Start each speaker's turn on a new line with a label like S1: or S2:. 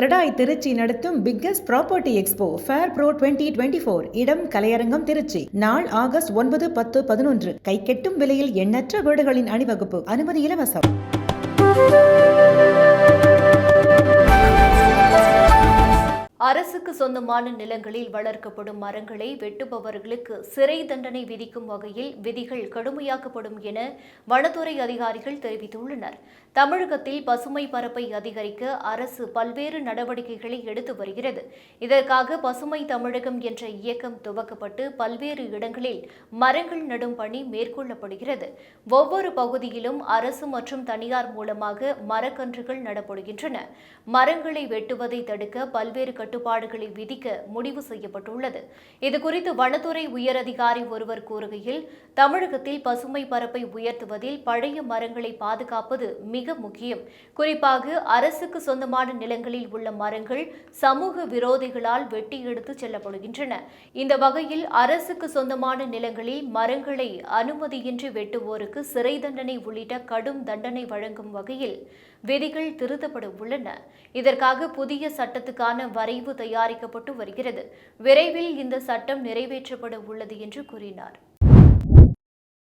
S1: கிரடாய் திருச்சி நடத்தும் biggest property expo fair pro twenty twenty four இடம் கலையரங்கம் திருச்சி. நாள் ஆகஸ்ட் ஒன்பது பத்து பதினொன்று. கைக்கெட்டும் விலையில் எண்ணற்ற வீடுகளின் அணிவகுப்பு. அனுமதி இலவசம்.
S2: அரசுக்கு சொந்தமான நிலங்களில் வளர்க்கப்படும் மரங்களை வெட்டுபவர்களுக்கு சிறை தண்டனை விதிக்கும் வகையில் விதிகள் கடுமையாக்கப்படும் என வனத்துறை அதிகாரிகள் தெரிவித்துள்ளனர். தமிழகத்தில் பசுமை பரப்பை அதிகரிக்க அரசு பல்வேறு நடவடிக்கைகளை எடுத்து வருகிறது. இதற்காக பசுமை தமிழகம் என்ற இயக்கம் துவக்கப்பட்டு பல்வேறு இடங்களில் மரங்கள் நடும் பணி மேற்கொள்ளப்படுகிறது. ஒவ்வொரு பகுதியிலும் அரசு மற்றும் தனியார் மூலமாக மரக்கன்றுகள் நடப்படுகின்றன. மரங்களை வெட்டுவதை தடுக்க பல்வேறு கட்டு கட்டுப்பாடுகளை விதிக்க முடிவு செய்யப்பட்டுள்ளது. இதுகுறித்து வனத்துறை உயரதிகாரி ஒருவர் கூறுகையில் தமிழகத்தில் பசுமை பரப்பை உயர்த்துவதில் பழைய மரங்களை பாதுகாப்பது மிக முக்கியம். குறிப்பாக அரசுக்கு சொந்தமான நிலங்களில் உள்ள மரங்கள் சமூக விரோதிகளால் வெட்டி எடுத்து செல்லப்படுகின்றன. இந்த வகையில் அரசுக்கு சொந்தமான நிலங்களில் மரங்களை அனுமதியின்றி வெட்டுவோருக்கு சிறை தண்டனை உள்ளிட்ட கடும் தண்டனை வழங்கும் வகையில் விதிகள் திருத்தப்பட உள்ளன. இதற்காக புதிய சட்டத்துக்கான வரைவு வரைவு தயாரிக்கப்பட்டு வருகிறது. விரைவில் இந்த சட்டம் நிறைவேற்றப்பட உள்ளது என்று கூறினார்.